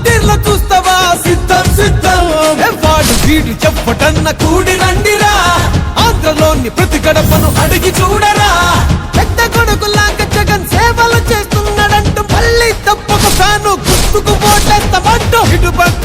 వాలంటీర్లు చూస్తావా? సిద్ధం సిద్ధం. ఏ వాడు వీడు చెప్పటన్న కూడి రండిరా. ఆంధ్రలోని ప్రతి గడపను అడిగి చూడరా. పెద్ద కొడుకులాగా జగన్ సేవలు చేస్తున్నాడంటూ మళ్ళీ తప్పక ఫ్యాను గుర్తుకు ఓటేస్తామంటూ ఇటు పక్క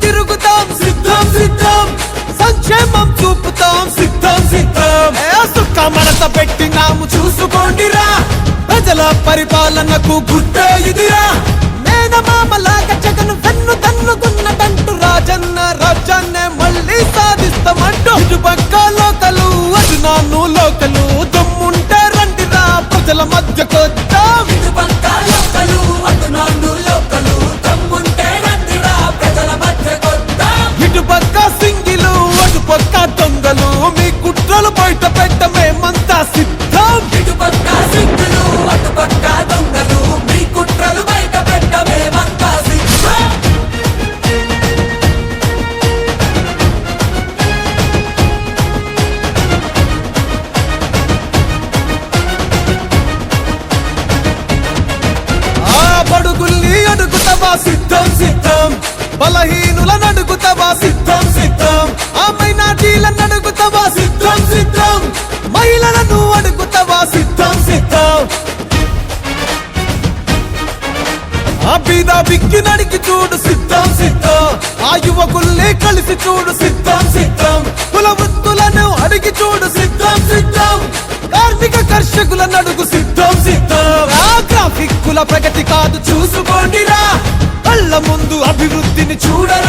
తిరుగుతాం సిద్ధం సిద్ధం. సంక్షేమం చూపుతాం సిద్ధం సిద్ధం. ఏ సుఖ మనత పెట్టినాము చూసుకోండిరా. ప్రజల పరిపాలనకు గుర్తే ఇదిరా. కుట్రలు బయట పెట్ట మేమంతా సిద్ధం. దొంగలు మీ కుట్రలు బయట పెట్టమేమంతా సిద్ధం. ఆ అడుగుతావా సిద్ధం సిద్ధం. బలహీనులను అడుగుతావా బీద బిక్కి నడికి చూడు సిద్ధం సిద్ధం. ఆ యువకుల్ని కలిసి చూడు సిద్ధం సిద్ధం. కుల వృత్తులను అడిగి చూడు సిద్ధం సిద్ధం. కార్మిక కర్షకుల నడుగు సిద్ధం సిద్ధం. ఆ గ్రాఫిక్ కుల ప్రగతి కాదు చూసుకోండిరా. కళ్ళ ముందు అభివృద్ధిని చూడరా.